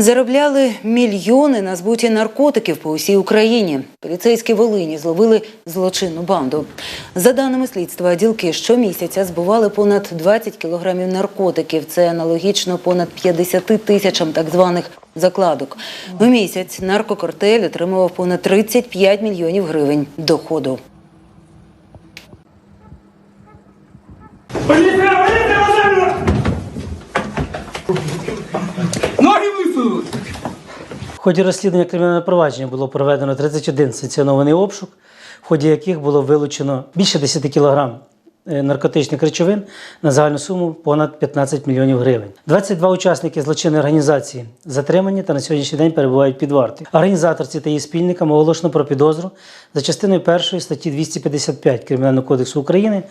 Заробляли мільйони на збуті наркотиків по усій Україні. Поліцейські Волині зловили злочинну банду. За даними слідства, ділки щомісяця збували понад 20 кілограмів наркотиків. Це аналогічно понад 50 тисячам так званих закладок. У місяць наркокартель отримував понад 35 мільйонів гривень доходу. Ході розслідування кримінального провадження було проведено 31 санкціонований обшук, в ході яких було вилучено більше 10 кілограм е, наркотичних речовин на загальну суму понад 15 мільйонів гривень. 22 учасники злочинної організації затримані та на сьогоднішній день перебувають під вартою. Організаторці та її спільникам оголошено про підозру за частиною першої статті 255 Кримінального кодексу України.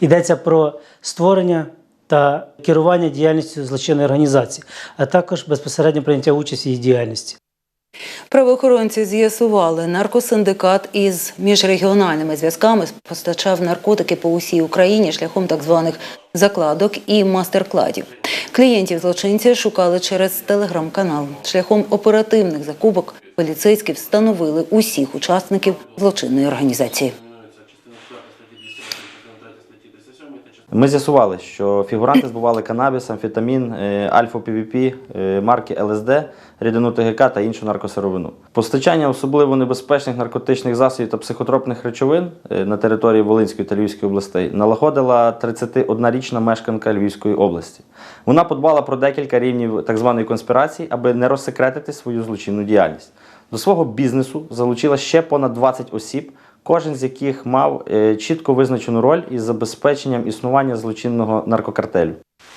Йдеться про створення та керування діяльністю злочинної організації, а також безпосередньо прийняття участі в її діяльності. Правоохоронці з'ясували, наркосиндикат із міжрегіональними зв'язками постачав наркотики по усій Україні шляхом так званих закладок і мастер-кладів. Клієнтів злочинці шукали через телеграм-канал. Шляхом оперативних закупок поліцейські встановили усіх учасників злочинної організації. Ми з'ясували, що фігуранти збували канабіс, амфетамін, е, альфа-ПВП, е, марки ЛСД, рідину ТГК та іншу наркосировину. Постачання особливо небезпечних наркотичних засобів та психотропних речовин е, на території Волинської та Львівської областей налагодила 31-річна мешканка Львівської області. Вона подбала про декілька рівнів так званої конспірації, аби не розсекретити свою злочинну діяльність. До свого бізнесу залучила ще понад 20 осіб, кожен з яких мав е, чітко визначену роль із забезпеченням існування злочинного наркокартелю.